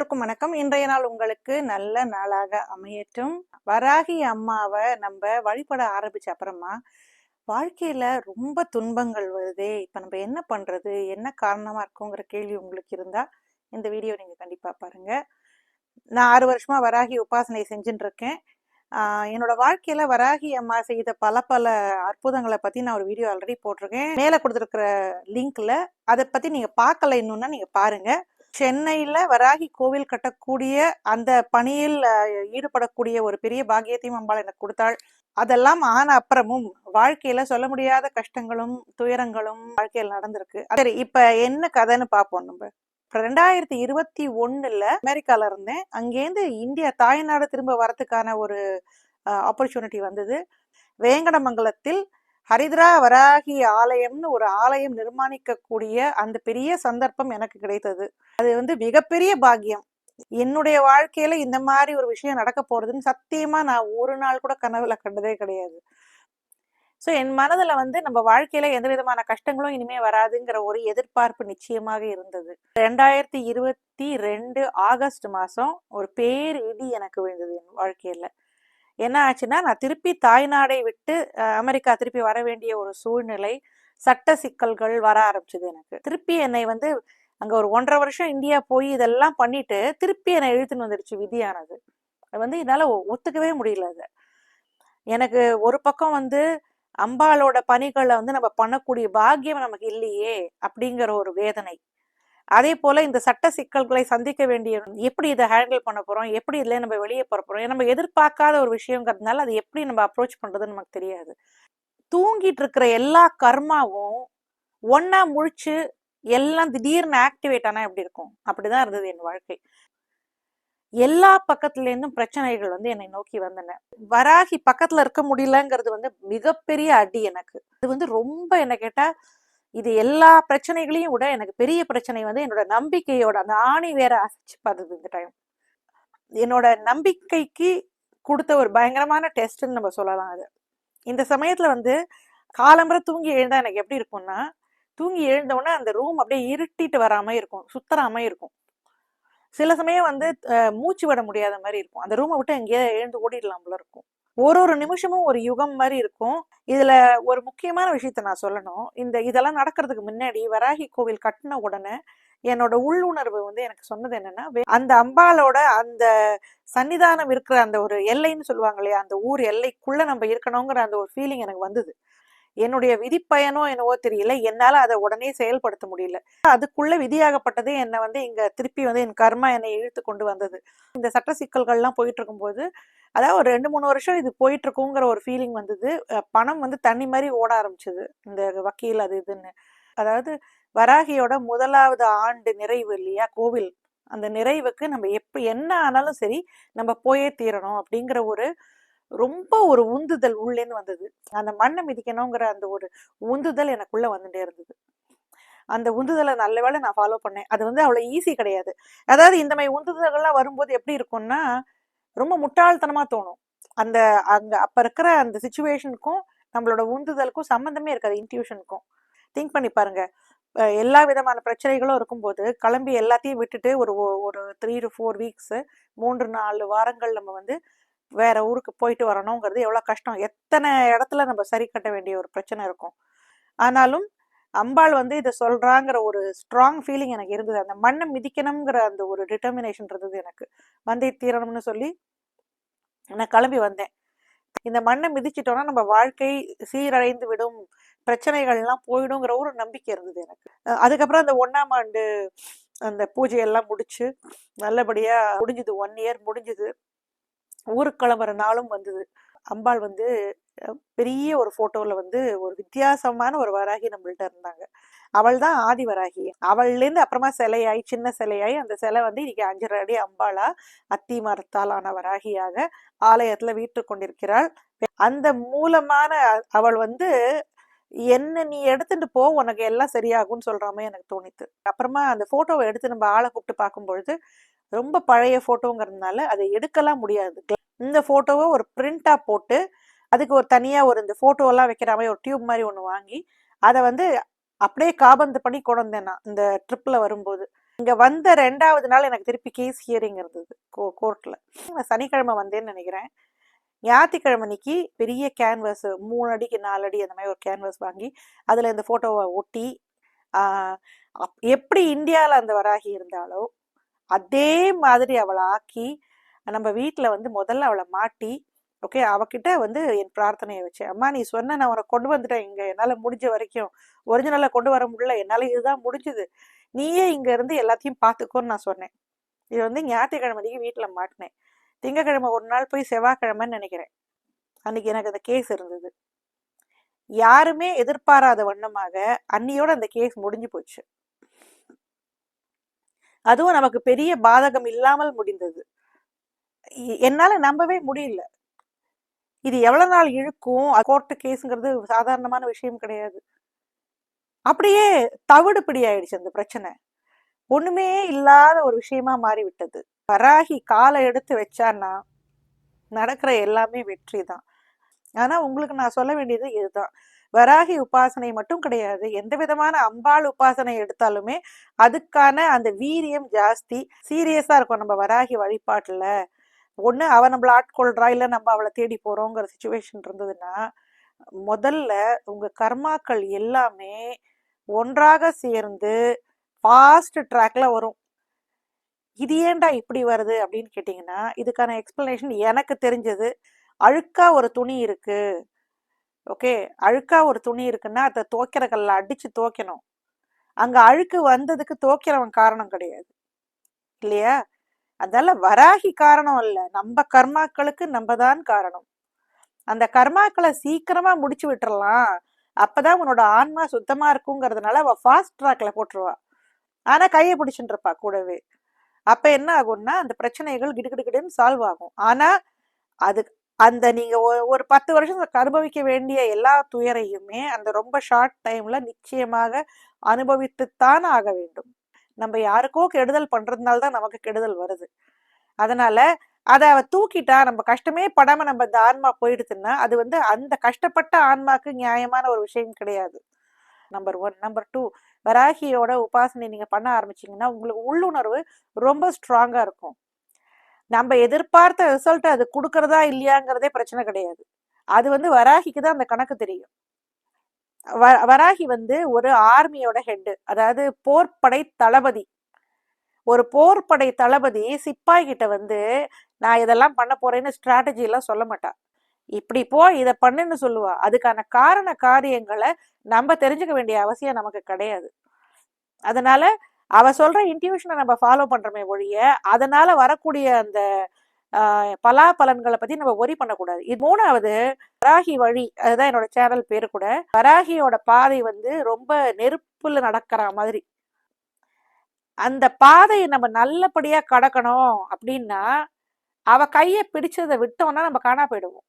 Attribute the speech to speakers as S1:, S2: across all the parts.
S1: எல்லோருக்கும் வணக்கம். இன்றைய நாள் உங்களுக்கு நல்ல நாளாக அமையட்டும். வராகி அம்மாவை நம்ம வழிபட ஆரம்பிச்ச அப்புறமா வாழ்க்கையில ரொம்ப துன்பங்கள் வருதே இப்ப நம்ம என்ன பண்றது என்ன காரணமா இருக்குங்கிற கேள்வி உங்களுக்கு இருந்தா இந்த வீடியோ நீங்க கண்டிப்பா பாருங்க. நான் ஆறு வருஷமா வராகி உபாசனை செஞ்சுட்டு இருக்கேன். என்னோட வாழ்க்கையில வராகி அம்மா செய்த பல பல அற்புதங்களை பத்தி நான் ஒரு வீடியோ ஆல்ரெடி போட்டிருக்கேன். மேல கொடுத்துருக்கிற லிங்க்ல அதை பத்தி நீங்க பார்க்கல இன்னும்னா நீங்க பாருங்க. சென்னையில் வராகி கோவில் கட்டக்கூடிய அந்த பணியில் ஈடுபடக்கூடிய ஒரு பெரிய பாக்கியத்தையும் அம்பாள் எனக்கு கொடுத்தாள். அதெல்லாம் ஆன அப்புறமும் வாழ்க்கையில சொல்ல முடியாத கஷ்டங்களும் துயரங்களும் வாழ்க்கையில் நடந்திருக்கு. சரி இப்ப என்ன கதைன்னு பார்ப்போம் நம்ம. ரெண்டாயிரத்தி இருபத்தி ஒண்ணுல அமெரிக்கால இருந்தேன். அங்கேருந்து இந்தியா தாய்நாடு திரும்ப வரத்துக்கான ஒரு ஆப்பர்ச்சுனிட்டி வந்தது. வேங்கடமங்கலத்தில் ஹரித்ரா வராகி ஆலயம்னு ஒரு ஆலயம் நிர்மாணிக்கக்கூடிய அந்த பெரிய சந்தர்ப்பம் எனக்கு கிடைத்தது. அது வந்து மிகப்பெரிய பாக்கியம். என்னுடைய வாழ்க்கையில இந்த மாதிரி ஒரு விஷயம் நடக்க போறதுன்னு சத்தியமா நான் ஒரு நாள் கூட கனவுல கண்டதே கிடையாது. ஸோ என் மனதுல வந்து நம்ம வாழ்க்கையில எந்த விதமான கஷ்டங்களும் இனிமே வராதுங்கிற ஒரு எதிர்பார்ப்பு நிச்சயமாக இருந்தது. ரெண்டாயிரத்தி இருபத்தி ரெண்டு ஆகஸ்ட் மாதம் ஒரு பேர் இடி எனக்கு விழுந்தது என் வாழ்க்கையில. என்ன ஆச்சுன்னா நான் திருப்பி தாய்நாடை விட்டு அமெரிக்கா திருப்பி வர வேண்டிய ஒரு சூழ்நிலை சட்ட சிக்கல்கள் வர ஆரம்பிச்சது எனக்கு. திருப்பி என்னை வந்து அங்க ஒரு ஒன்றரை வருஷம் இந்தியா போய் இதெல்லாம் பண்ணிட்டு திருப்பி என்னை இழுத்துன்னு வந்துடுச்சு விதியானது. அது வந்து என்னால ஒத்துக்கவே முடியல அது. எனக்கு ஒரு பக்கம் வந்து அம்பாளோட பணிகளை வந்து நம்ம பண்ணக்கூடிய பாக்கியம் நமக்கு இல்லையே அப்படிங்கிற ஒரு வேதனை. அதே போல இந்த சட்ட சிக்கல்களை சந்திக்க வேண்டிய எப்படி இதை ஹேண்டில் பண்ண போறோம்? எப்படி இதுல நம்ம வெளியே போற போறோம்? நம்ம எதிர்பார்க்காத ஒரு விஷயங்கிறதுனால அது எப்படி நம்ம அப்ரோச் பண்றதுன்னு நமக்கு தெரியாது. தூங்கிட்டு இருக்கிற எல்லா கர்மாவும் ஒன்றா முழிச்சு எல்லாம் திடீர்னு ஆக்டிவேட் ஆனா எப்படி இருக்கும்? அப்படிதான் இருந்தது என் வாழ்க்கை. எல்லா பக்கத்துல இருந்தும் பிரச்சனைகள் வந்து என்னை நோக்கி வந்தன. வராகி பக்கத்துல இருக்க முடியலங்கிறது வந்து மிகப்பெரிய அடி எனக்கு. இது வந்து ரொம்ப என்ன கேட்டா இது எல்லா பிரச்சனைகளையும் விட எனக்கு பெரிய பிரச்சனை வந்து என்னோட நம்பிக்கையோட அந்த ஆணி வேற அசைச்சு பார்த்தது இந்த டைம் என்னோட நம்பிக்கைக்கு கொடுத்த ஒரு பயங்கரமான டெஸ்ட்னு நம்ம சொல்லலாம் அது. இந்த சமயத்துல வந்து காலம்புற தூங்கி எழுந்தா எனக்கு எப்படி இருக்கும்னா தூங்கி எழுந்தவுடனே அந்த ரூம் அப்படியே இருட்டிட்டு வராம இருக்கும் சுத்தராம இருக்கும். சில சமயம் வந்து மூச்சு விட முடியாத மாதிரி இருக்கும். அந்த ரூமை விட்டு எங்கேயாவது எழுந்து ஓடிடலாம் போல இருக்கும். ஒரு ஒரு நிமிஷமும் ஒரு யுகம் மாதிரி இருக்கும். இதுல ஒரு முக்கியமான விஷயத்த நான் சொல்லணும். இந்த இதெல்லாம் நடக்கிறதுக்கு முன்னாடி வராகி கோவில் கட்டின உடனே என்னோட உள்ளுணர்வு வந்து எனக்கு சொன்னது என்னன்னா அந்த அம்பாளோட அந்த சன்னிதானம் இருக்கிற அந்த ஒரு எல்லைன்னு சொல்லுவாங்க இல்லையா அந்த ஊர் எல்லைக்குள்ள நம்ம இருக்கணுங்கிற அந்த ஒரு ஃபீலிங் எனக்கு வந்தது. என்னுடைய விதிப்பயனோ என்னவோ தெரியல. என்னால அதை உடனே செயல்படுத்த முடியல. அதுக்குள்ள விதியாகப்பட்டதே என்னை வந்து இங்க திருப்பி வந்து என் கர்மா என்னை இழுத்து கொண்டு வந்தது. இந்த சட்ட சிக்கல்கள்லாம் போயிட்டு இருக்கும்போது அதாவது ஒரு ரெண்டு மூணு வருஷம் இது போயிட்டு இருக்குங்கிற ஒரு ஃபீலிங் வந்தது. பணம் வந்து தண்ணி மாதிரி ஓட ஆரம்பிச்சது. இந்த வக்கீல் அது இதுன்னு. அதாவது வராகியோட முதலாவது ஆண்டு நிறைவு இல்லையா? கோவில். அந்த நிறைவுக்கு நம்ம எப்ப என்ன ஆனாலும் சரி நம்ம போயே தீரணும் அப்படிங்கிற ஒரு ரொம்ப ஒரு உந்துதல் உள்ளேந்து வந்தது. அந்த மண்ணை மிதிக்கணுங்கிற அந்த ஒரு உந்துதல் எனக்குள்ளே வந்துட்டே இருந்தது. அந்த உந்துதலை நல்ல வேலை நான் ஃபாலோ பண்ணேன். அது வந்து அவ்வளோ ஈஸி கிடையாது. அதாவது இந்த மாதிரி உந்துதல்கள்லாம் வரும்போது எப்படி இருக்கும்னா ரொம்ப முட்டாள்தனமாக தோணும். அந்த அங்கே அப்போ இருக்கிற அந்த சுச்சுவேஷனுக்கும் நம்மளோட உந்துதலுக்கும் சம்மந்தமே இருக்காது இன்ட்யூஷனுக்கும் திங்க் பண்ணி பாருங்க. எல்லா விதமான பிரச்சனைகளும் இருக்கும்போது கிளம்பி எல்லாத்தையும் விட்டுட்டு ஒரு ஒரு த்ரீ டு ஃபோர் வீக்ஸு மூன்று நாலு வாரங்கள் நம்ம வந்து வேற ஊருக்கு போயிட்டு வரணுங்கிறது எவ்வளோ கஷ்டம். எத்தனை இடத்துல நம்ம சரி கட்ட வேண்டிய ஒரு பிரச்சனை இருக்கும். ஆனாலும் அம்பாள் வந்து இதை சொல்கிறாங்கிற ஒரு ஸ்ட்ராங் ஃபீலிங் எனக்கு இருந்தது. அந்த மண்ணை மிதிக்கணுங்கிற அந்த ஒரு டிட்டர்மினேஷன் இருந்தது எனக்கு. வந்தே தீரணும்னு சொல்லி நான் கிளம்பி வந்தேன். இந்த மண்ணை மிதிச்சிட்டோம்னா நம்ம வாழ்க்கை சீரடைந்து விடும். பிரச்சனைகள்லாம் போயிடுங்கிற ஒரு நம்பிக்கை இருந்தது எனக்கு. அதுக்கப்புறம் அந்த ஒன்றாம் ஆண்டு அந்த பூஜையெல்லாம் முடிச்சு நல்லபடியாக முடிஞ்சுது. ஒன் இயர் முடிஞ்சுது. ஊருக்கு நாளும் வந்தது. அம்பாள் வந்து பெரிய ஒரு போட்டோல வந்து ஒரு வித்தியாசமான ஒரு வராகி நம்மள்ட்ட இருந்தாங்க. அவள் தான் ஆதி வராகி. அவள்லேருந்து அப்புறமா சிலையாயி சின்ன சிலையாயி அந்த சிலை வந்து இன்னைக்கு அஞ்சரை அடி அம்பாளா அத்தி மரத்தால் ஆன வராகியாக ஆலயத்துல வீட்டு கொண்டிருக்கிறாள். அந்த மூலமான அவள் வந்து என்ன நீ எடுத்துட்டு போ உனக்கு எல்லாம் சரியாகும்னு சொல்கிறாமே எனக்கு தோணித்து. அப்புறமா அந்த போட்டோவை எடுத்து நம்ம ஆளை கூப்பிட்டு பார்க்கும்பொழுது ரொம்ப பழைய போட்டோங்கிறதுனால அதை எடுக்கலாம் முடியாது. இந்த ஃபோட்டோவை ஒரு பிரிண்டாக போட்டு அதுக்கு ஒரு தனியாக ஒரு இந்த ஃபோட்டோவெல்லாம் வைக்கிற மாதிரி ஒரு டியூப் மாதிரி ஒன்று வாங்கி அதை வந்து அப்படியே காபந்து பண்ணி கொண்டு வந்தேன் நான் இந்த ட்ரிப்பில் வரும்போது. இங்கே வந்த ரெண்டாவது நாள் எனக்கு திருப்பி கேஸ் ஹியரிங் இருந்தது கோ கோர்ட்டில் நான் சனிக்கிழமை வந்தேன்னு நினைக்கிறேன். ஞாயிற்றுக்கிழமை அன்னைக்கு பெரிய கேன்வாஸ் மூணு அடிக்கு நாலு அடி அந்த மாதிரி ஒரு கேன்வாஸ் வாங்கி அதில் இந்த ஃபோட்டோவை ஒட்டி அப்- எப்படி இந்தியாவில் அந்த வராகி இருந்தாலோ அதே மாதிரி அவளை ஆக்கி நம்ம வீட்டில் வந்து முதல்ல அவளை மாட்டி ஓகே அவகிட்ட வந்து என் பிரார்த்தனையை வச்சேன். அம்மா நீ சொன்ன நான் உனக்கு கொண்டு வந்துட்டேன். இங்கே என்னால் முடிஞ்ச வரைக்கும் ஒரிஜினலாக கொண்டு வர முடியல. என்னால் இதுதான் முடிஞ்சுது. நீயே இங்கே இருந்து எல்லாத்தையும் பார்த்துக்கோன்னு நான் சொன்னேன். இது வந்து ஞாயிற்றுக்கிழமைக்கு வீட்டில் மாட்டினேன். திங்கக்கிழமை ஒரு நாள் போய் செவ்வாய்க்கிழமைன்னு நினைக்கிறேன். அன்னைக்கு எனக்கு அந்த கேஸ் இருந்தது. யாருமே எதிர்பாராத வண்ணமாக அன்னியோட அந்த கேஸ் முடிஞ்சு போச்சு. அதுவும் நமக்கு பெரிய பாதகம் இல்லாமல் முடிந்தது. என்னால் நம்பவே முடியல. இது எவ்வளோ நாள் இழுக்கும்? கோர்ட்டு கேஸுங்கிறது சாதாரணமான விஷயம் கிடையாது. அப்படியே தவிடு பிடி ஆயிடுச்சு அந்த பிரச்சனை. ஒண்ணுமே இல்லாத ஒரு விஷயமா மாறிவிட்டது. வராகி காலை எடுத்து வச்சான்னா நடக்கிற எல்லாமே வெற்றி தான். ஆனா உங்களுக்கு நான் சொல்ல வேண்டியது இதுதான். வராகி உபாசனை மட்டும் கிடையாது. எந்த விதமான அம்பாள் உபாசனை எடுத்தாலுமே அதுக்கான அந்த வீரியம் ஜாஸ்தி. சீரியஸா இருக்கும். நம்ம வராகி வழிபாட்டுல ஒன்று அவள் நம்மள ஆட்கொள்றா இல்லை நம்ம அவளை தேடி போகிறோங்கிற சுச்சுவேஷன் இருந்ததுன்னா முதல்ல உங்கள் கர்மாக்கள் எல்லாமே ஒன்றாக சேர்ந்து ஃபாஸ்ட் ட்ராக்ல வரும். இது ஏன்டா இப்படி வருது அப்படின்னு கேட்டிங்கன்னா இதுக்கான எக்ஸ்பிளனேஷன் எனக்கு தெரிஞ்சது. அழுக்கா ஒரு துணி இருக்கு. ஓகே அழுக்கா ஒரு துணி இருக்குன்னா அதை துவைக்கிற கல்ல அடிச்சு துவைக்கணும். அங்க அழுக்கு வந்ததுக்கு துவைக்கிறவன் காரணம் கிடையாது. இல்லையா? அதனால வராகி காரணம் அல்ல. நம்ம கர்மாக்களுக்கு நம்ம தான் காரணம். அந்த கர்மாக்களை சீக்கிரமா முடிச்சு விட்டுறலாம். அப்பதான் உன்னோட ஆன்மா சுத்தமா இருக்குங்கிறதுனால அவ ஃபாஸ்ட் ட்ராக்ல போட்டுருவா. ஆனா கையை பிடிச்சுட்டு இருப்பா கூடவே. அப்ப என்ன ஆகும்னா அந்த பிரச்சனைகள் கிடுகிடுகிடுன்னு சால்வ் ஆகும். ஆனா அது அந்த நீங்க ஒரு பத்து வருஷம் அனுபவிக்க வேண்டிய எல்லா துயரையுமே அந்த ரொம்ப ஷார்ட் டைம்ல நிச்சயமாக அனுபவித்துத்தான் ஆக வேண்டும். நம்ம யாருக்கோ கெடுதல் பண்றதுனால தான் நமக்கு கெடுதல் வருது. அதனால அதை அவ தூக்கிட்டா நம்ம கஷ்டமே படாம நம்ம இந்த ஆன்மா போயிடுதுன்னா அது வந்து அந்த கஷ்டப்பட்ட ஆன்மாக்கு நியாயமான ஒரு விஷயம் கிடையாது. நம்பர் ஒன் நம்பர் டூ வராகியோட உபாசனை நீங்க பண்ண ஆரம்பிச்சீங்கன்னா உங்களுக்கு உள்ளுணர்வு ரொம்ப ஸ்ட்ராங்கா இருக்கும். நம்ம எதிர்பார்த்த ரிசல்ட் அது கொடுக்கறதா இல்லையாங்கிறதே பிரச்சனை கிடையாது. அது வந்து வராகிக்கு தான் அந்த கணக்கு தெரியும். வராகி வந்து ஒரு ஆர்மியோட ஹெட்டு அதாவது போர்ப்படை தளபதி. ஒரு போர்ப்படை தளபதி சிப்பாய் கிட்ட வந்து நான் இதெல்லாம் பண்ண போறேன்னு ஸ்ட்ராட்டஜி எல்லாம் சொல்ல மாட்டா. இப்படி போ இதை பண்ணுன்னு சொல்லுவா. அதுக்கான காரண காரியங்களை நம்ம தெரிஞ்சுக்க வேண்டிய அவசியம் நமக்கு கிடையாது. அதனால அவ சொல்ற இன்ட்யூஷனை நம்ம ஃபாலோ பண்றோமே ஒழிய அதனால வரக்கூடிய அந்த பலாபலன்களை பத்தி நம்ம ஒரி பண்ணக்கூடாது. இது மூணாவது வராகி வழி அதுதான் என்னோட சேனல் பேரு கூட. வராகியோட பாதை வந்து ரொம்ப நெருப்புல நடக்கிற மாதிரி. அந்த பாதையை நம்ம நல்லபடியா கடக்கணும் அப்படின்னா அவ கையை பிடிச்சதை விட்டோம்னா நம்ம காணா போயிடுவோம்.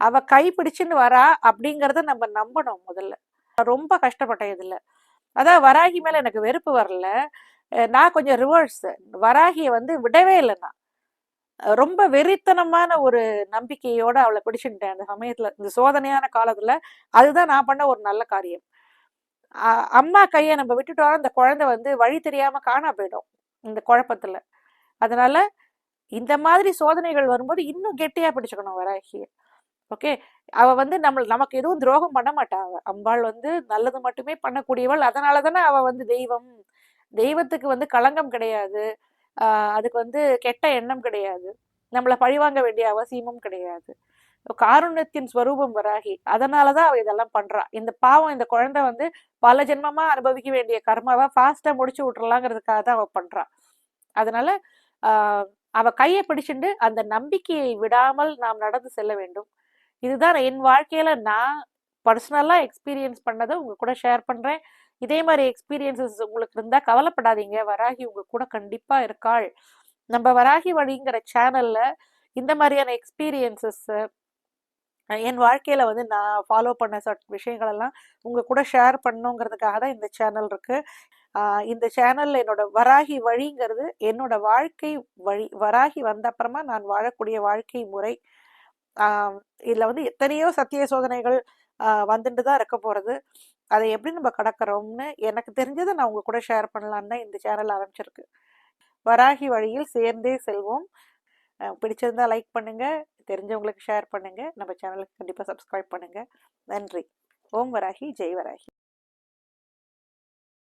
S1: அவ கை பிடிச்சுன்னு வரா அப்படிங்கிறத நம்ம நம்பணும் முதல்ல. ரொம்ப கஷ்டப்பட்டேன் இதில். அதான் வராகி மேலே எனக்கு வெறுப்பு வரல. நான் கொஞ்சம் ரிவர்ஸ் வராகியை வந்து விடவே இல்லை நான். ரொம்ப வெறித்தனமான ஒரு நம்பிக்கையோட அவளை பிடிச்சுட்டேன் அந்த சமயத்துல. இந்த சோதனையான காலத்துல அதுதான் நான் பண்ண ஒரு நல்ல காரியம். அம்மா கையை நம்ம விட்டுட்டோம் அந்த குழந்தை வந்து வழி தெரியாம காணா போயிடும் இந்த குழப்பத்துல. அதனால இந்த மாதிரி சோதனைகள் வரும்போது இன்னும் கெட்டியா பிடிச்சுக்கணும் வராகிய ஓகே? அவ வந்து நம்ம நமக்கு எதுவும் துரோகம் பண்ண மாட்டா அவ. அம்பாள் வந்து நல்லது மட்டுமே பண்ணக்கூடியவள். அதனால தானே அவ வந்து தெய்வம். தெய்வத்துக்கு வந்து களங்கம் கிடையாது. அதுக்கு வந்து கெட்ட எண்ணம் கிடையாது. நம்மளை பழிவாங்க வேண்டிய அவசியமும் கிடையாது. காருண்யத்தின் ஸ்வரூபம் வராகி அதனாலதான் அவள் இதெல்லாம் பண்றா. இந்த பாவம் இந்த குழந்தை வந்து பல ஜென்மமா அனுபவிக்க வேண்டிய கர்மாவை ஃபாஸ்டா முடிச்சு விட்டுறலாங்கிறதுக்காக தான் அவள் பண்றா. அதனால அவள் அவ கையை பிடிச்சிண்டு அந்த நம்பிக்கையை விடாமல் நாம் நடந்து செல்ல வேண்டும். இதுதான் என் வாழ்க்கையில நான் பர்சனலாக எக்ஸ்பீரியன்ஸ் பண்ணதை உங்க கூட ஷேர் பண்றேன். இதே மாதிரி எக்ஸ்பீரியன்சஸ் உங்களுக்கு இருந்தால் கவலைப்படாதீங்க. வராகி உங்க கூட கண்டிப்பாக இருக்காள். நம்ம வராகி வழிங்கிற சேனல்ல இந்த மாதிரியான எக்ஸ்பீரியன்சஸ் என் வாழ்க்கையில் வந்து நான் ஃபாலோ பண்ண சட் விஷயங்களெல்லாம் உங்கள் கூட ஷேர் பண்ணுங்கிறதுக்காக தான் இந்த சேனல் இருக்குது இந்த சேனலில் என்னோட வராகி வழிங்கிறது என்னோட வாழ்க்கை வழி வராகி வந்த அப்புறமா நான் வாழக்கூடிய வாழ்க்கை முறை. இதில் வந்து எத்தனையோ சத்திய சோதனைகள் வந்துட்டு தான் இருக்க போகிறது அதை எப்படி நம்ம கடக்கிறோம்னு எனக்கு தெரிஞ்சதை நான் உங்கள் கூட ஷேர் பண்ணலான்னு தான் இந்த சேனல் ஆரம்பிச்சிருக்கு. வராகி வழியில் சேர்ந்தே செல்வோம். பிடிச்சிருந்தால் பிடிச்சிருந்தா லைக் பண்ணுங்கள் தெரிஞ்சவங்களுக்கு ஷேர் பண்ணுங்கள் நம்ம சேனலுக்கு கண்டிப்பாக சப்ஸ்கிரைப் பண்ணுங்கள் நன்றி. ஓம் வராகி. ஜெய் வராகி.